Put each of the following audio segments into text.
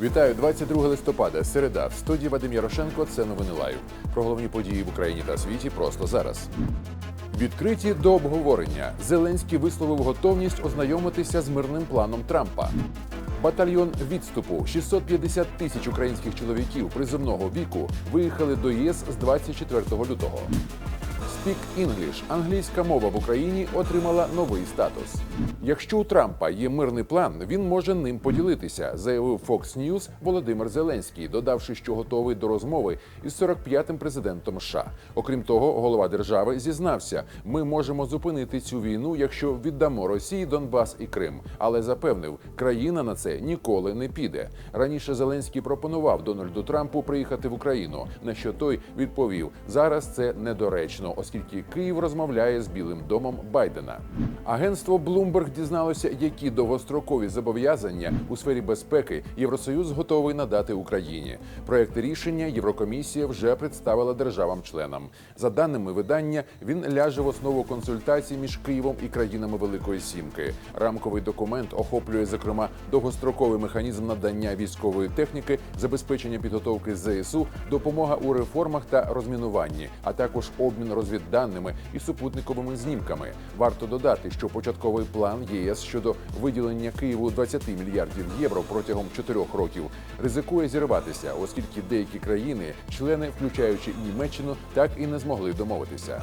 Вітаю 22 листопада. Середа в студії Вадим Ярошенко. Це новини лайв. Про головні події в Україні та світі просто зараз. Відкриті до обговорення. Зеленський висловив готовність ознайомитися з мирним планом Трампа. Батальйон відступу 650 тисяч українських чоловіків приземного віку виїхали до ЄС з 24 лютого. Speak English – англійська мова в Україні отримала новий статус. Якщо у Трампа є мирний план, він може ним поділитися, заявив Fox News Володимир Зеленський, додавши, що готовий до розмови із 45-м президентом США. Окрім того, голова держави зізнався: ми можемо зупинити цю війну, якщо віддамо Росії Донбас і Крим. Але запевнив, країна на це ніколи не піде. Раніше Зеленський пропонував Дональду Трампу приїхати в Україну. На що той відповів: зараз це недоречно, оскільки Київ розмовляє з Білим домом Байдена. Агентство Bloomberg дізналося, які довгострокові зобов'язання у сфері безпеки Євросоюз готовий надати Україні. Проект рішення Єврокомісія вже представила державам-членам. За даними видання, він ляже в основу консультацій між Києвом і країнами Великої Сімки. Рамковий документ охоплює зокрема довгостроковий механізм надання військової техніки, забезпечення підготовки ЗСУ, допомога у реформах та розмінуванні, а також обмін розвідданими і супутниковими знімками. Варто додати, що початковий план ЄС щодо виділення Києву 20 мільярдів євро протягом чотирьох років ризикує зірватися, оскільки деякі країни, члени, включаючи Німеччину, так і не змогли домовитися.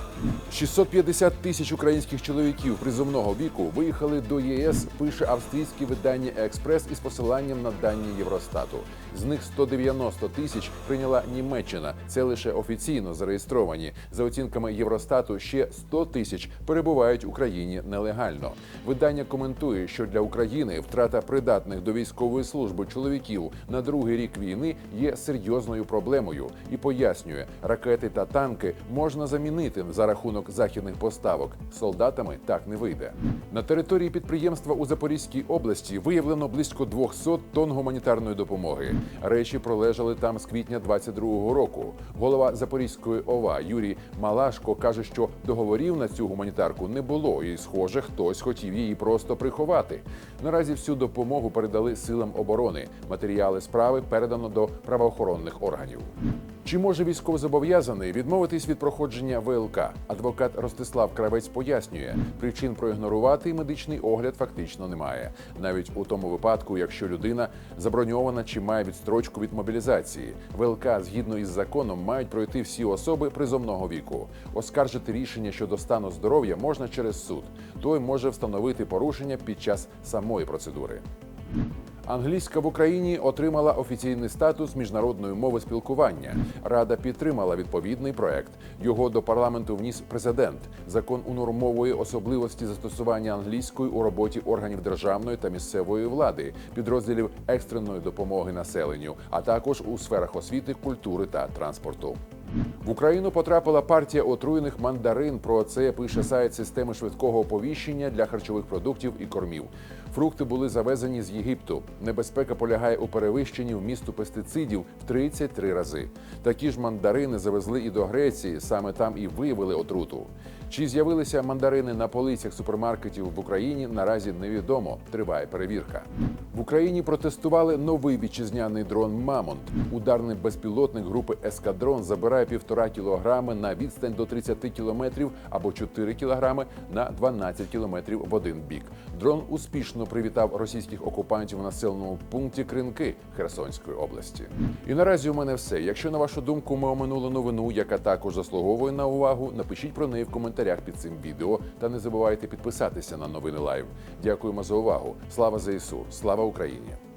650 тисяч українських чоловіків призовного віку виїхали до ЄС. Пише австрійське видання Експрес із посиланням на дані Євростату. З них 190 тисяч прийняла Німеччина. Це лише офіційно зареєстровані. За оцінками Євростату, ще 100 тисяч перебувають в Україні нелегально. Видання коментує, що для України втрата придатних до військової служби чоловіків на другий рік війни є серйозною проблемою і пояснює, ракети та танки можна замінити за рахунок західних поставок. Солдатами так не вийде. На території підприємства у Запорізькій області виявлено близько 200 тонн гуманітарної допомоги. Речі пролежали там з квітня 22-го року. Голова Запорізької ОВА Юрій Малашко каже, що договорів на цю гуманітарку не було, і схоже, хтось хотів її просто приховати. Наразі всю допомогу передали силам оборони. Матеріали справи передано до правоохоронних органів. Чи може військовозобов'язаний відмовитись від проходження ВЛК? Адвокат Ростислав Кравець пояснює, причин проігнорувати медичний огляд фактично немає, навіть у тому випадку, якщо людина заброньована чи має відстрочку від мобілізації. ВЛК згідно із законом мають пройти всі особи призовного віку. Оскаржити рішення щодо стану здоров'я можна через суд. Той може встановити порушення під час самої процедури. Англійська в Україні отримала офіційний статус міжнародної мови спілкування. Рада підтримала відповідний проект. Його до парламенту вніс президент. Закон унормовує особливості застосування англійської у роботі органів державної та місцевої влади, підрозділів екстреної допомоги населенню, а також у сферах освіти, культури та транспорту. В Україну потрапила партія отруєних мандарин. Про це пише сайт системи швидкого оповіщення для харчових продуктів і кормів. Фрукти були завезені з Єгипту. Небезпека полягає у перевищенні вмісту пестицидів в 33 рази. Такі ж мандарини завезли і до Греції. Саме там і виявили отруту. Чи з'явилися мандарини на полицях супермаркетів в Україні? Наразі невідомо. Триває перевірка. В Україні протестували новий вітчизняний дрон Мамонт. Ударний безпілотник групи Ескадрон забирає півтора кілограми на відстань до 30 кілометрів або 4 кілограми на 12 кілометрів в один бік. Дрон успішно привітав російських окупантів у населеному пункті Кринки Херсонської області. І наразі у мене все. Якщо на вашу думку ми оминули новину, яка також заслуговує на увагу, напишіть про неї в коментарях під цим відео та не забувайте підписатися на новини Лайв. Дякуємо за увагу. Слава ЗСУ! Слава Україні!